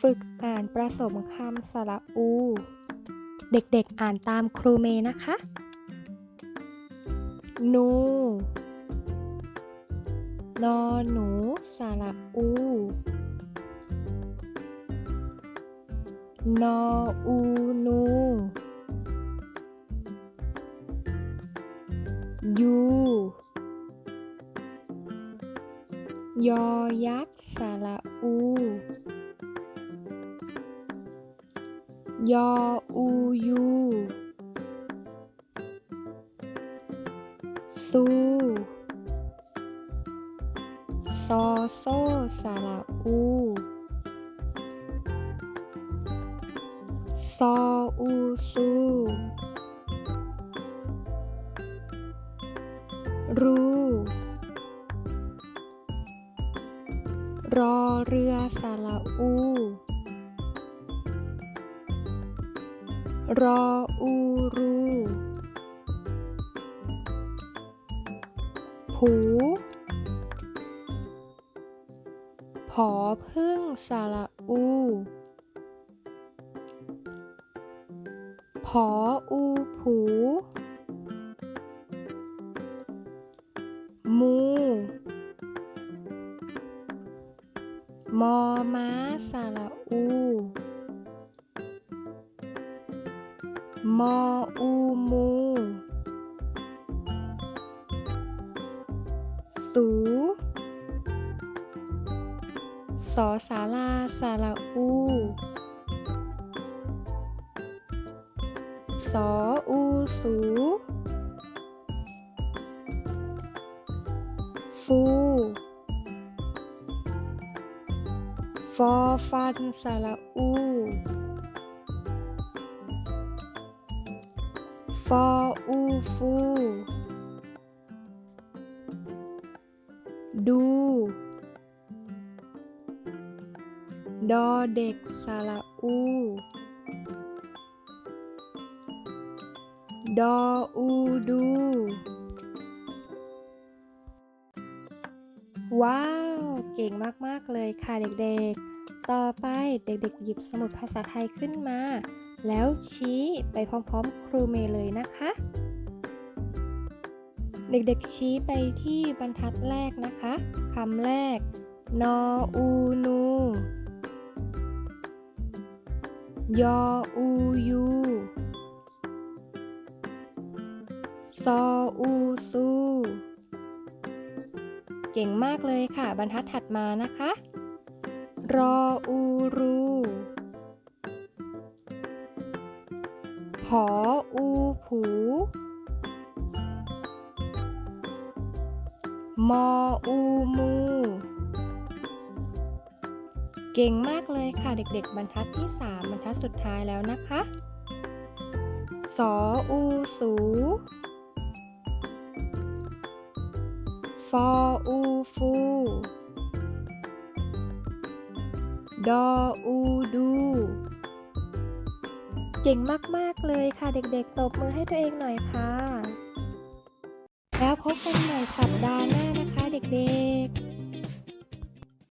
ฝึกอ่านประสมคำสระอู เด็กๆอ่านตามครูเมย์นะคะ นู นอหนูสระอู นออูนู ยู ยอยักษ์สระอู ยออูยูซูซอโซสระอูซออูซูรูรอเรือสระอู รออูรูผูผอพึ่งสระอูผออูผู มู มอม้าสระอู มออูมูสูสอสาราสาระอูสออูสูฟูฟอฟันสาระอู ฟออูฟู ดู ดอเด็กสระอู ดออูดู ว้าว เก่งมาก ๆ เลยค่ะเด็ก ๆ ต่อไปเด็กๆหยิบสมุดภาษาไทยขึ้นมา แล้วชี้ไปพร้อมๆ ครูเมย์เลยนะคะ เด็กๆชี้ไปที่บรรทัดแรกนะคะคำแรก นออูนู ยออูยูซออูซู เก่งมากเลยค่ะ บรรทัดถัดมานะคะ รออูรูผออูผู มออูมู เก่งมากเลยค่ะเด็กๆ บรรทัดที่ 3 บรรทัดสุดท้ายแล้วนะคะ สออูสู ฟออู ดออูดู เก่งมาก ๆ เลยค่ะเด็กๆ ตบมือให้ตัวเองหน่อยค่ะ แล้วพบกันใหม่สัปดาห์หน้านะคะเด็กๆ